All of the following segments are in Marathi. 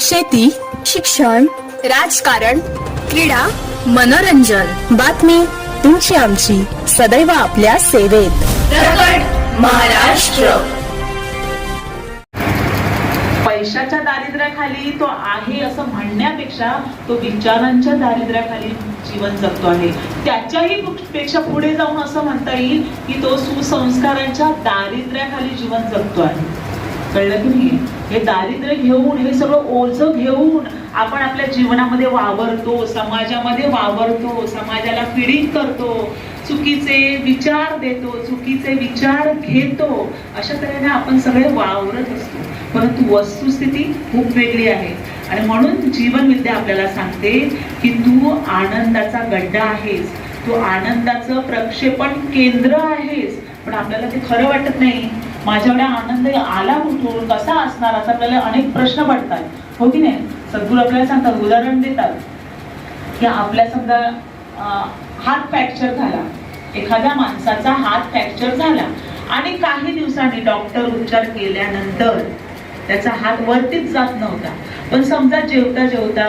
शेती शिक्षण राजकारण क्रीडा मनोरंजन. बातमी तुमची आमची. सदैव आपल्या सेवेत. महाराष्ट्र. पैशाच्या दारिद्र्याखाली तो आहे असं म्हणण्यापेक्षा तो विचारांच्या दारिद्र्याखाली जीवन जगतो आहे. त्याच्याही पेक्षा पुढे जाऊन असं म्हणता येईल की तो सुसंस्कारांच्या दारिद्र्याखाली जीवन जगतो आहे. कळलं की नाही? हे दारिद्र्य घेऊन हे सगळं ओझं घेऊन आपण आपल्या जीवनामध्ये वावरतो समाजामध्ये वावरतो समाजाला पीडित करतो चुकीचे विचार देतो चुकीचे विचार घेतो अशा तऱ्हेने आपण सगळे वावरत असतो. परंतु वस्तुस्थिती खूप वेगळी आहे. आणि म्हणून जीवनविद्या आपल्याला सांगते की तू आनंदाचा गड्डा आहेस. तू आनंदाचं प्रक्षेपण केंद्र आहेस. पण आपल्याला ते खरं वाटत नाही. माझ्याकडे आनंद आला कुठून कसा असणार? असं आपल्याला अनेक प्रश्न पडतात. हो की नाही? सद्गुरू आपल्याला सांगतात उदाहरण देतात. की आपल्या समजा हात फ्रॅक्चर झाला. एखाद्या माणसाचा हात फ्रॅक्चर झाला. आणि काही दिवसांनी डॉक्टर उपचार केल्यानंतर त्याचा हात वरतीच जात नव्हता. पण समजा जेवता जेवता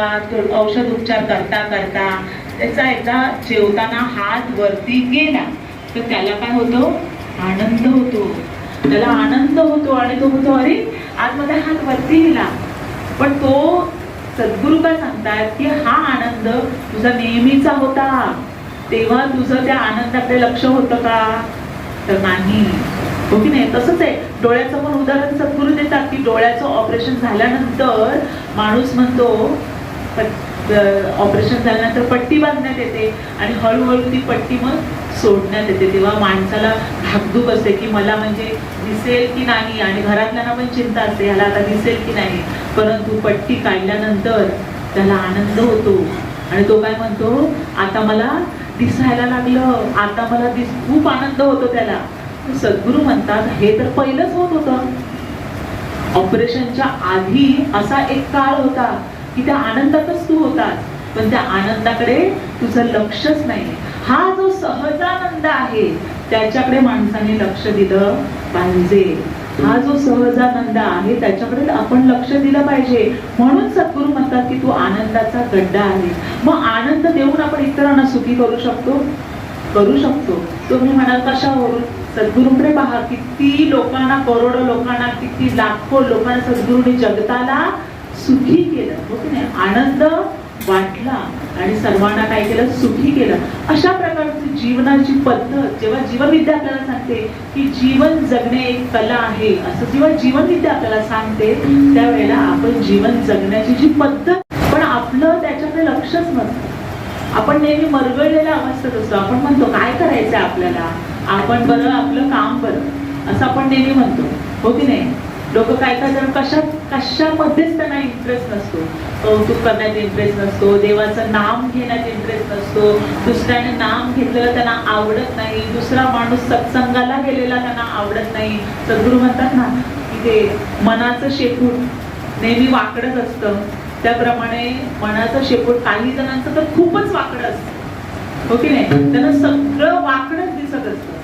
औषध उपचार करता करता त्याचा एकदा जेवताना हात वरती गेला. तर त्याला काय होतो? आनंद होतो. त्याला आनंद होतो आणि तो म्हणतो अरे आज माझा हात वरती गेला. पण तो सद्गुरू काय सांगतात की हा आनंद तुझा नेहमीचा होता. तेव्हा तुझं त्या आनंदाकडे लक्ष होतं का? तर नाही. हो की नाही? तसंच आहे. डोळ्याचं पण उदाहरण सद्गुरू देतात की डोळ्याचं ऑपरेशन झाल्यानंतर माणूस म्हणतो ऑपरेशन झाल्यानंतर पट्टी बांधण्यात येते. आणि हळूहळू ती पट्टी मग सोडण्यात येते. तेव्हा माणसाला धाकधूक असते की मला म्हणजे दिसेल की नाही आणि घरातल्यांना पण चिंता असते ह्याला आता दिसेल की नाही. परंतु पट्टी काढल्यानंतर त्याला आनंद होतो. आणि तो काय म्हणतो आता मला दिसायला लागलं आता मला दिस खूप आनंद होतो त्याला. सद्गुरू म्हणतात हे तर पहिलंच होत होतं. ऑपरेशनच्या आधी असा एक काळ होता की त्या आनंदातच तू होतास. पण त्या आनंदाकडे तुझं लक्षच नाही. हा सहजानंद आहे. त्याच्याकडे माणसाने लक्ष दिलं पाहिजे. हा जो सहजानंद आहे त्याच्याकडे आपण लक्ष दिलं पाहिजे. म्हणून सद्गुरू म्हणतात की तू आनंदाचा गड्डा आहे मग आनंद देऊन आपण इतरांना सुखी करू शकतो? करू शकतो. तुम्ही म्हणाल कशावरून? सद्गुरूकडे पहा किती लोकांना करोडो लोकांना किती लाखो लोकांना सद्गुरूने जगताला सुखी केलं. हो की नाही? आनंद वाटला. आणि सर्वांना काय केलं? सुखी केलं. अशा प्रकारची जीवनाची पद्धत जेव्हा जीवनविद्या आपल्याला सांगते की जीवन जगणे एक कला आहे असं जेव्हा जीवनविद्या आपल्याला सांगते त्यावेळेला आपण जीवन जगण्याची जी पद्धत पण आपलं त्याच्याकडे लक्षच नसतं. आपण नेहमी मरगळलेल्या अवस्थेत असतो. आपण म्हणतो काय करायचं आपल्याला? आपण बरं आपलं काम बरं. असं आपण नेहमी म्हणतो. हो की नाही? लोक काय काय जण कशा कशामध्येच त्यांना इंटरेस्ट नसतो. कौतुक करण्यात इंटरेस्ट नसतो. देवाचं नाम घेण्यात इंटरेस्ट नसतो. दुसऱ्याने नाम घेतलेलं त्यांना आवडत नाही. दुसरा माणूस सत्संगाला गेलेला त्यांना आवडत नाही. सद्गुरू म्हणतात ना की ते मनाचं शेपूट नेहमी वाकडत असतं. त्याप्रमाणे मनाचं शेपूट काही जणांचं तर खूपच वाकडं असतं. हो की नाही? त्यांना सगळं वाकडच दिसत असतं.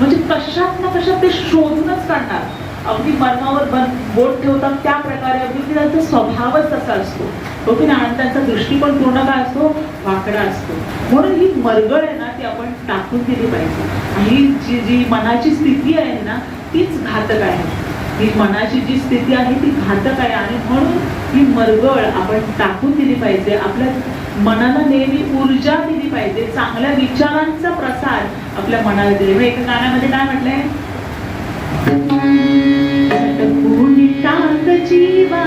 म्हणजे कशात ना कशात ते शोधूनच काढणार. अगदी मर्मावर बन- बोट ठेवतात त्या प्रकारे अगदी त्यांचा स्वभावच तसा असतो. हो की आणि त्यांचा दृष्टिकोन पूर्ण काय असतो? वाकडा असतो. म्हणून ही मरगळ आहे ना ती आपण टाकून दिली पाहिजे. आणि ही जी जी मनाची स्थिती आहे ना तीच घातक आहे. ही मनाची जी स्थिती आहे ती घातक आहे. आणि म्हणून ही मरगळ आपण टाकून दिली पाहिजे. आपल्या मनाला नेहमी ऊर्जा दिली पाहिजे. चांगल्या विचारांचा प्रसार आपल्या मनाला दिले. एका गाण्यामध्ये काय म्हटलंय? झटकून टाक जीवा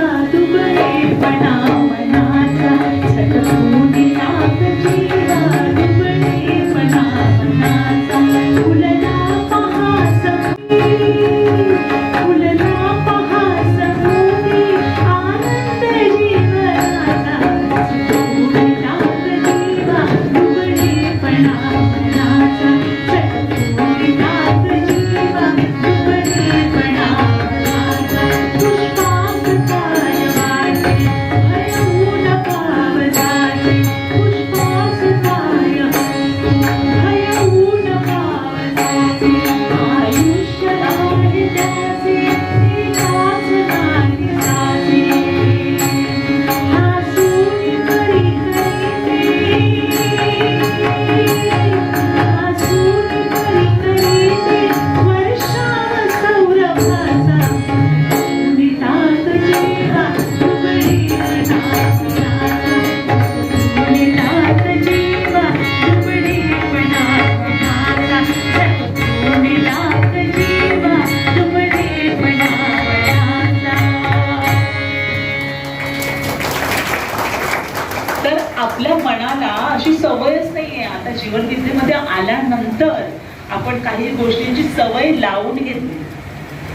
सवय लावून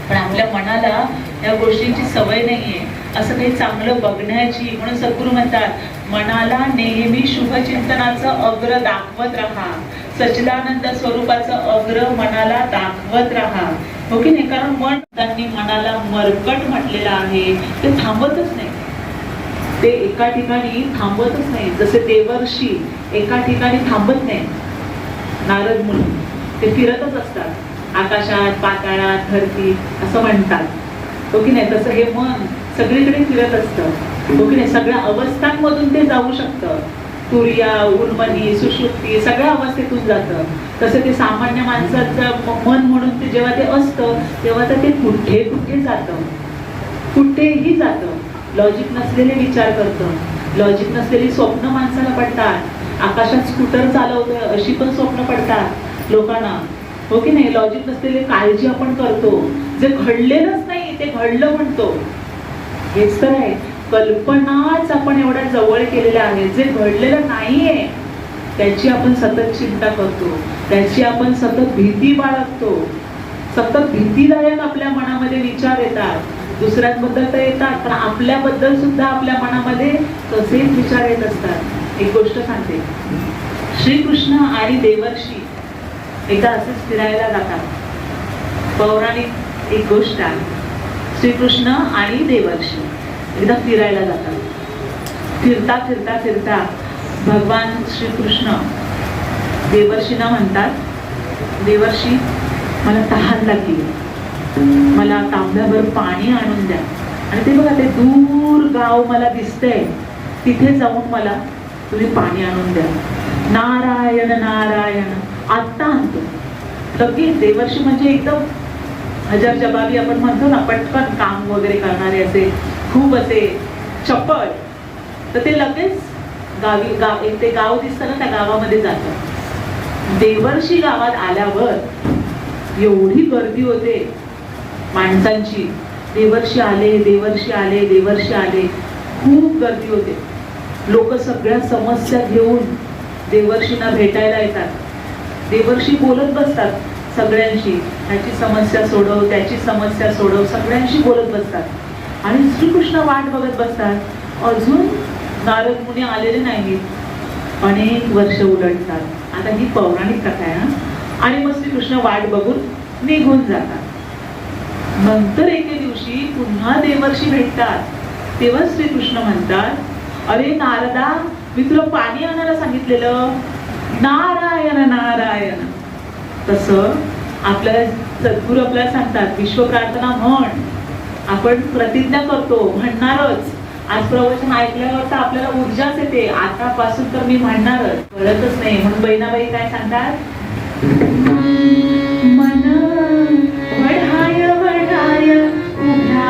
पण आपल्या मनाला या गोष्टींची सवय नाहीये. असं काही चांगलं बघण्याची म्हणून सद्गुरू म्हणतात मनाला नेहमी शुभचिंतनाचं अग्र दाखवत राहा. सचिदानंद स्वरूपाचं अग्र मनाला दाखवत राहा. हो की नाही? कारण मन त्यांनी मनाला मरकट म्हटलेलं आहे. ते थांबतच नाही. ते एका ठिकाणी थांबतच नाही. जसे देवर्षी एका ठिकाणी थांबत नाही. नारद म्हणून ते फिरतच असतात. आकाशात पाताळात धरती असं म्हणतात. हो की नाही? तसं हे मन सगळीकडे फिरत असतं. हो की नाही? सगळ्या अवस्थांमधून ते जाऊ शकतं. तुर्या उर्मनी सुशुक्ती सगळ्या अवस्थेतून जातं. तसं ते सामान्य माणसाचं मन म्हणून ते जेव्हा ते असतं तेव्हा तर ते कुठे कुठे जातं. कुठेही जातं. लॉजिक नसलेले विचार करतं. लॉजिक नसलेली स्वप्न माणसाला पडतात. आकाशात स्कूटर चालवतं अशी पण स्वप्न पडतात. लोकांना हो की नाही? लॉजिक नसलेली काळजी आपण करतो. जे घडलेलंच नाही ते घडलं म्हणतो. हेच तर आहे. कल्पनाच आपण एवढ्या जवळ केलेल्या आहेत. जे घडलेलं नाहीये त्याची आपण सतत चिंता करतो. त्याची आपण सतत भीती बाळगतो. सतत भीतीदायक आपल्या मनामध्ये विचार येतात. दुसऱ्यांबद्दल तर येतात पण आपल्याबद्दल सुद्धा आपल्या मनामध्ये तसेच विचार येत असतात. एक गोष्ट सांगते. श्रीकृष्ण आणि देवर्षी एकदा असेच फिरायला जातात. पौराणिक एक गोष्ट आहे. श्रीकृष्ण आणि देवर्षी एकदा फिरायला जातात. फिरता फिरता फिरता भगवान श्रीकृष्ण देवर्षीना म्हणतात देवर्षी मला तहान लागली. मला तांब्याभर पाणी आणून द्या. आणि ते बघा ते दूर गाव मला दिसतंय. तिथे जाऊन मला तुम्ही पाणी आणून द्या. नारायण नारायण. आत्ता आणतो. लगेच देवर्षी म्हणजे एकदम हजार जबाबी आपण म्हणतो ना पटकन काम वगैरे करणारे असे खूप असे चपळ तर ते लगेच गावी गाव एक ते गाव दिसतं ना त्या गावामध्ये जातं. देवर्षी गावात आल्यावर एवढी गर्दी होते माणसांची. देवर्षी आले देवर्षी आले देवर्षी आले. खूप गर्दी होते. लोक सगळ्या समस्या घेऊन देवर्षींना भेटायला येतात. देवर्षी बोलत बसतात सगळ्यांशी. ह्याची समस्या सोडव त्याची समस्या सोडव सगळ्यांशी बोलत बसतात. आणि श्रीकृष्ण वाट बघत बसतात. अजून नारद मुनी आलेले नाहीत. अनेक वर्ष उलटतात. आता ही पौराणिक कथा आहे ना आणि मग श्रीकृष्ण वाट बघून निघून जातात. नंतर एके दिवशी पुन्हा देवर्षी भेटतात. तेव्हा श्रीकृष्ण म्हणतात अरे नारदा मी तुला पाणी आणायला सांगितलेलं. नारायण नारायण. तस आपल्याला सद्गुरू आपल्याला सांगतात विश्व प्रार्थना म्हण. आपण प्रतिज्ञा करतो म्हणणारच. आज प्रवचन ऐकल्यावर तर आपल्याला ऊर्जाच येते. आतापासून तर मी म्हणणारच. कळतच नाही. म्हणून बहिणाबाई काय सांगतात? मन वढाय वढाय उभ्या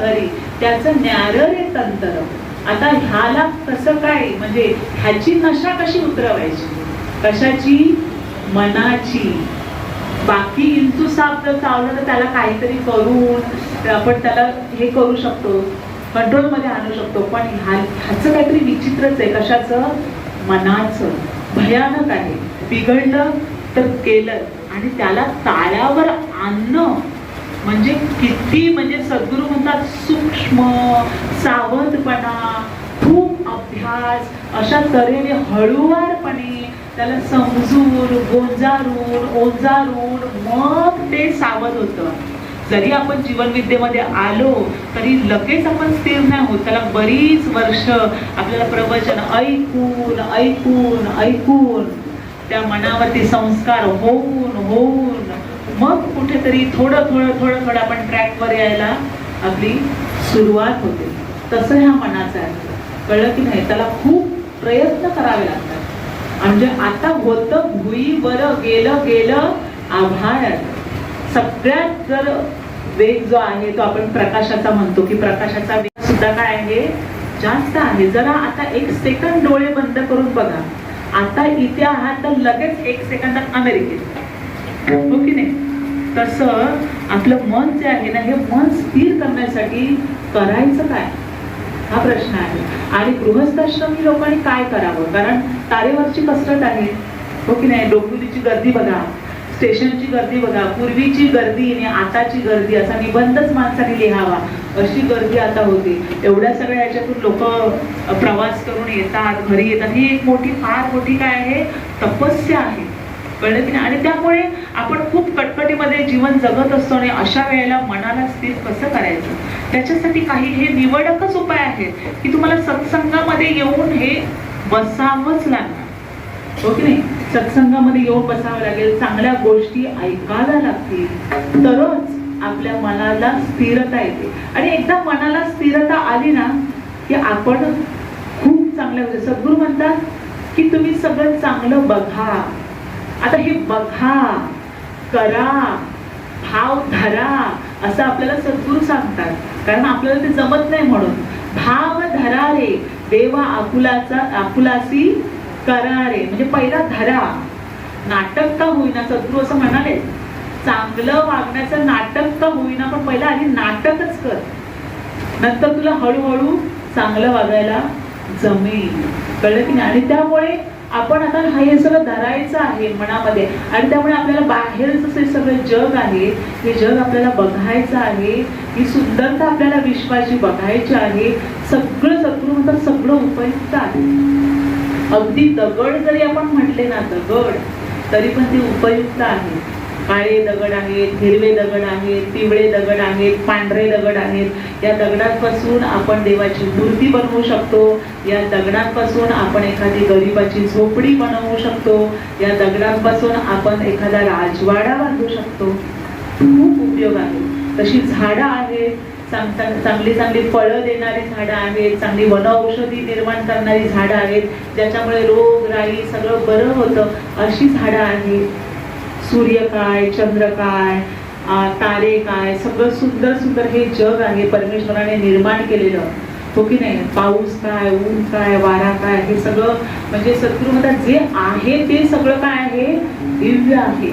हरी त्याचं न्यार रे तंत्र आता ह्याला कसं काय म्हणजे ह्याची नशा कशी उतरवायची? कशाची? मनाची. बाकी इंचू साप जर चावलं तर त्याला काहीतरी करून आपण त्याला हे करू शकतो कंट्रोलमध्ये आणू शकतो. पण ह्या ह्याचं काहीतरी विचित्रच आहे कशाचं? मनाचं. भयानक आहे. बिघडलं तर केलं. आणि त्याला ताळ्यावर आणणं म्हणजे किती म्हणजे सद्गुरू म्हणतात सूक्ष्म सावधपणा खूप अभ्यास अशा तऱ्हेने हळुवारपणे त्याला समजून गोंजारून ओंजारून मग ते सावध होतं. जरी आपण जीवनविद्येमध्ये आलो तरी लगेच आपण स्थिर नाही होत. त्याला बरीच वर्ष आपल्याला प्रवचन ऐकून ऐकून ऐकून त्या मनावरती संस्कार होऊन होऊन मग कुठेतरी थोडं थोडं थोडं थोडं आपण ट्रॅकवर यायला आपली सुरुवात होते. तसं ह्या मनाचं आहे. कळलं की नाही? त्याला खूप प्रयत्न करावे लागतात. म्हणजे आता होतं भुईवर गेलं गेलं आभाळ सगळ्यात जर वेग जो आहे तो आपण प्रकाशाचा म्हणतो की प्रकाशाचा वेग सुद्धा काय आहे? जास्त आहे. जरा आता एक सेकंद डोळे बंद करून बघा. आता इथे आहात तर लगेच एक सेकंदात अमेरिकेत. हो की नाही? तसं आपलं मन जे आहे ना हे मन स्थिर करण्यासाठी करायचं काय? हा प्रश्न आहे. आणि गृहस्थाश्रमी लोकांनी काय करावं? कारण तारेवरची कसरत आहे. हो की नाही? डोंबिवलीची गर्दी बघा स्टेशनची गर्दी बघा पूर्वीची गर्दी आणि आताची गर्दी असा निबंधच माणसाने लिहावा. अशी गर्दी आता होती. एवढ्या सगळ्या याच्यातून लोक प्रवास करून येतात घरी येतात. ही एक मोठी फार मोठी काय आहे? तपस्या आहे. कळलं की नाही. आणि त्यामुळे आपण खूप कटकटीमध्ये जीवन जगत असतो आणि अशा वेळेला मनाला स्थिर कसं करायचं? त्याच्यासाठी काही हे निवडकच उपाय आहेत की तुम्हाला सत्संगामध्ये येऊन हे बसावंच लागणार. हो की नाही? सत्संगामध्ये येऊन बसावं लागेल चांगल्या गोष्टी ऐकायला लागतील. तरच आपल्या मनाला स्थिरता येते. आणि एकदा मनाला स्थिरता आली ना की आपण खूप चांगल्या सद्गुरू म्हणतात की तुम्ही सगळं चांगलं बघा. आता हे बघा करा भाव धरा असं आपल्याला सद्गुरू सांगतात. कारण आपल्याला ते जमत नाही म्हणून. भाव धरा रे देवा आकुलाचा आकुलासी करा रे. म्हणजे पहिला धरा. नाटक का होईना सद्गुरू असं म्हणाले. चांगलं वागण्याचं नाटक का होईना पण पहिला आधी नाटकच कर. नंतर तुला हळूहळू चांगलं वागायला जमेल. कळलं की नाही? आणि त्यामुळे आपण आता हा हे सगळं धरायचं आहे मनामध्ये आणि त्यामुळे आपल्याला बाहेरचं जे सगळं जग आहे हे जग आपल्याला बघायचं आहे ही सुंदरता आपल्याला विश्वाची बघायची आहे सगळं सगळं म्हणतात सगळं उपयुक्त आहे. अगदी दगड जरी आपण म्हटले ना दगड तरी पण ते उपयुक्त आहे. काळे दगड आहेत हिरवे दगड आहेत पिवळे दगड आहेत पांढरे दगड आहेत. या दगडांपासून आपण देवाची मूर्ती बनवू शकतो. या दगडांपासून आपण एखादी गरिबाची झोपडी बनवू शकतो. या दगडांपासून आपण एखादा राजवाडा बांधू शकतो. खूप उपयोग आहे. तशी झाडं आहेत. चांग- चांगली चांगली फळं देणारी झाडं आहेत. चांगली वन औषधी निर्माण करणारी झाडं आहेत. ज्याच्यामुळे रोग राई सगळं बरं होतं. अशी झाडं आहेत. सूर्य काय चंद्र काय तारे काय सगळं सुंदर सुंदर हे जग आहे परमेश्वराने निर्माण केलेलं. हो की नाही? पाऊस काय ऊन काय वारा काय हे सगळं म्हणजे सद्गुरू म्हणतात जे आहे ते सगळं काय आहे? दिव्य आहे.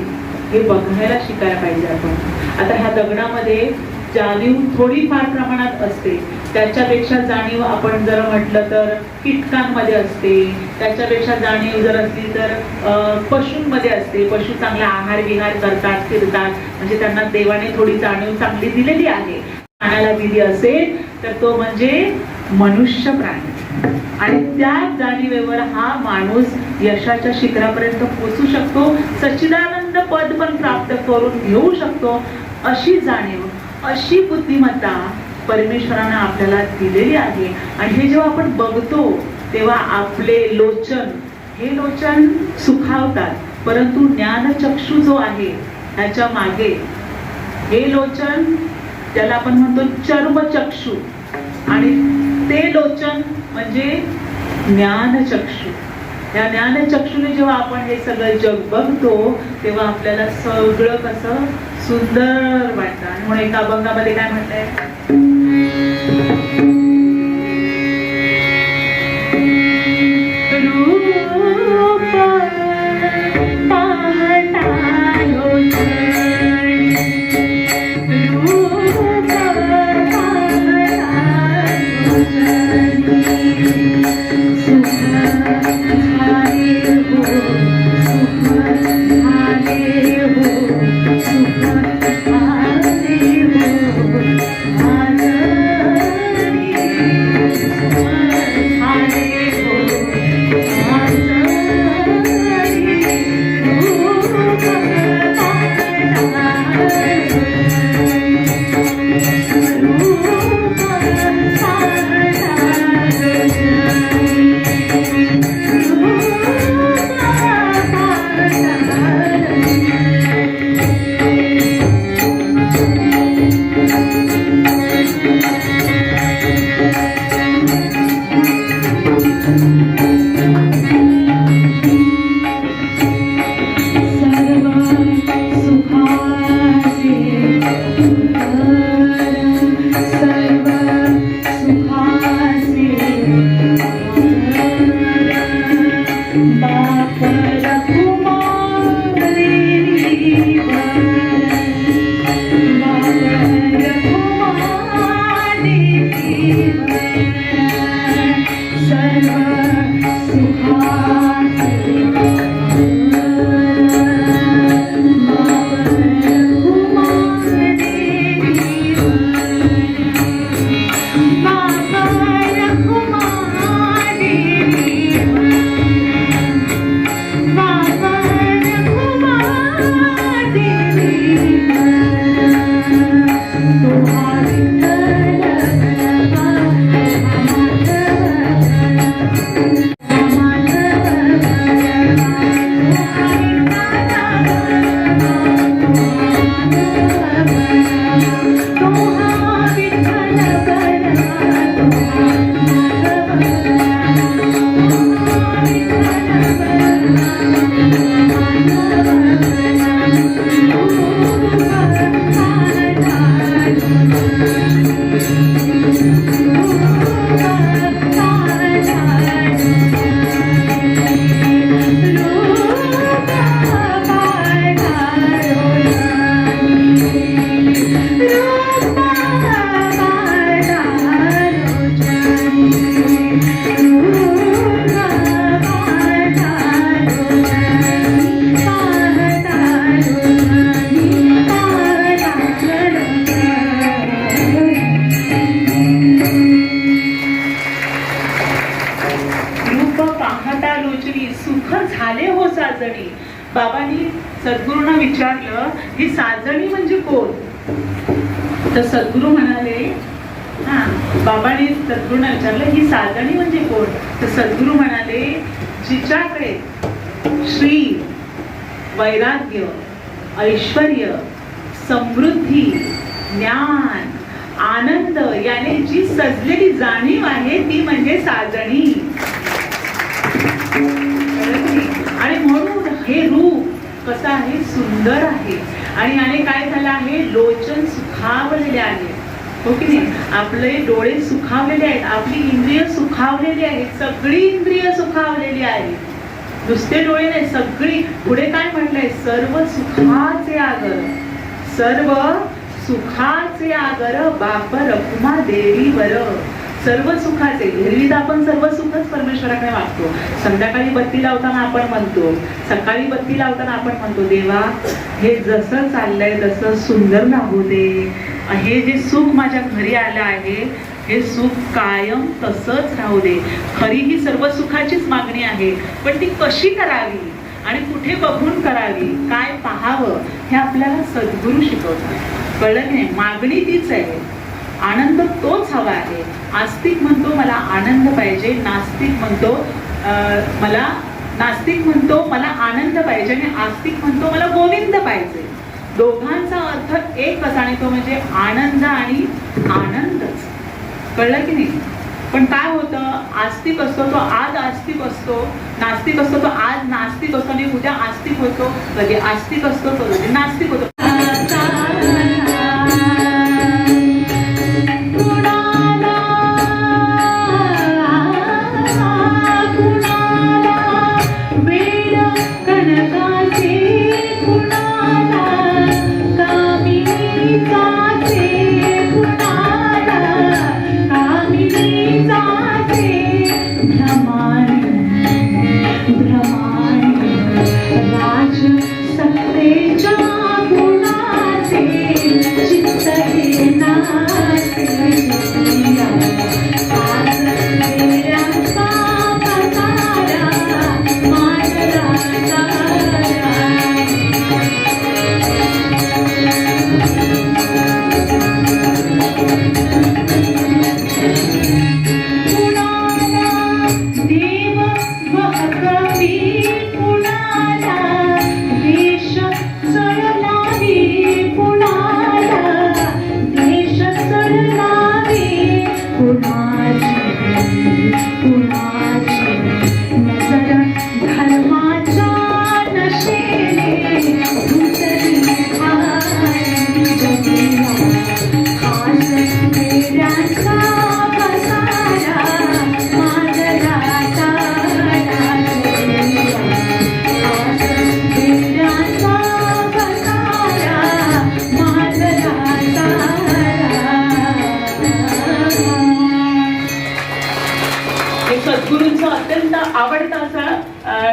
हे बघायला शिकायला पाहिजे आपण. आता ह्या दगडामध्ये जाणीव थोडीफार प्रमाणात असते. त्याच्यापेक्षा जाणीव आपण जर म्हटलं तर कीटकांमध्ये असते. त्याच्यापेक्षा जाणीव जर असली तर पशूंमध्ये असते. पशु चांगला आहार विहार करतात फिरतात. म्हणजे त्यांना देवाने थोडी जाणीव चांगली दिलेली आहे. प्राण्याला दिली असेल तर तो म्हणजे मनुष्य प्राणी. आणि त्या जाणीवेवर हा माणूस यशाच्या शिखरापर्यंत पोचू शकतो. सच्चिदानंद पद पण प्राप्त करून घेऊ शकतो. अशी जाणीव अशी बुद्धिमत्ता परमेश्वरानं आपल्याला दिलेली आहे. आणि हे जेव्हा आपण बघतो तेव्हा आपले लोचन हे लोचन सुखावतात. परंतु ज्ञानचक्षू जो आहे त्याच्यामागे हे लोचन त्याला आपण म्हणतो चर्मचक्षू. आणि ते लोचन म्हणजे ज्ञानचक्षू. या ज्ञानचक्षुने जेव्हा आपण हे सगळं जग बघतो तेव्हा आपल्याला सगळं कसं सुंदर वाटतं. आणि म्हणून एका अभंगामध्ये काय म्हणलंय you. ही साजणी म्हणजे कोण? तर सद्गुरू म्हणाले हा बाबाने सद्गुरूंना विचारलं ही साजणी म्हणजे कोण? तर सद्गुरू म्हणाले जिच्याकडे श्री वैराग्य ऐश्वर समृद्धी ज्ञान आनंद याने जी सजलेली जाणीव आहे ती म्हणजे साजणी. आणि म्हणून हे रूप कसं आहे? सुंदर आहे. आणि याने काय झालं आहे? लोचन सुखावलेले आहे. हो की नाही? आपले डोळे सुखावलेले आहेत. आपली इंद्रिय सुखावलेली आहेत सगळी इंद्रिय सुखावलेली आहेत नुसते डोळे नाही सगळी. पुढे काय म्हटलंय? सर्व सुखाचे आगर. सर्व सुखाचे आगर बाप रखुमा देवी बरं सर्व सुखाचे एरवी आपण सर्व सुखच परमेश्वराकडे मागतो संध्याकाळी बत्ती लावताना आपण म्हणतो सकाळी बत्ती लावताना आपण म्हणतो देवा हे जसं चाललंय तसं सुंदर राहू दे. हे जे सुख माझ्या घरी आलं आहे हे सुख कायम तसंच राहू दे. खरी ही सर्व सुखाचीच मागणी आहे पण ती कशी करावी आणि कुठे बघून करावी काय पाहावं हे आपल्याला सद्गुरू शिकवतात. कळलं की नाही? मागणी तीच आहे. आनंद तोच हवा आहे. आस्तिक म्हणतो मला आनंद पाहिजे नास्तिक म्हणतो अं, मला नास्तिक म्हणतो मला आनंद पाहिजे आणि आस्तिक म्हणतो मला गोविंद पाहिजे. दोघांचा अर्थ एकच आणि तो म्हणजे आनंद आणि आनंदच. कळलं की नाही? पण काय होतं? आस्तिक असतो तो आज आस्तिक असतो नास्तिक असतो तो आज नास्तिक असतो आणि उद्या आस्तिक होतो. कधी आस्तिक असतो तो कधी नास्तिक होतो.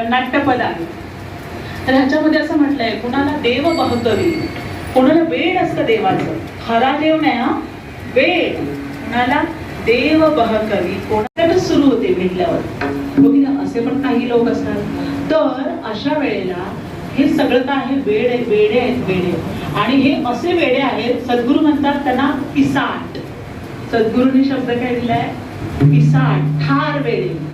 नाट्यपद आहे. तर ह्याच्यामध्ये असं म्हटलंय कुणाला देव बहकवी कोणाला वेळ असतं देवाचं. खरा देव नाही हा? वेळ कुणाला देव बहकवी कोणाला सुरू होते भेटल्यावर. बघितलं असे पण काही लोक असतात. तर अशा वेळेला हे सगळं काय आहे? वेड आहे वेडे आहेत वेडे आणि हे असे वेडे आहेत सद्गुरू म्हणतात त्यांना पिसाट. सद्गुरूंनी शब्द काय दिलाय? पिसाट ठार वेडे.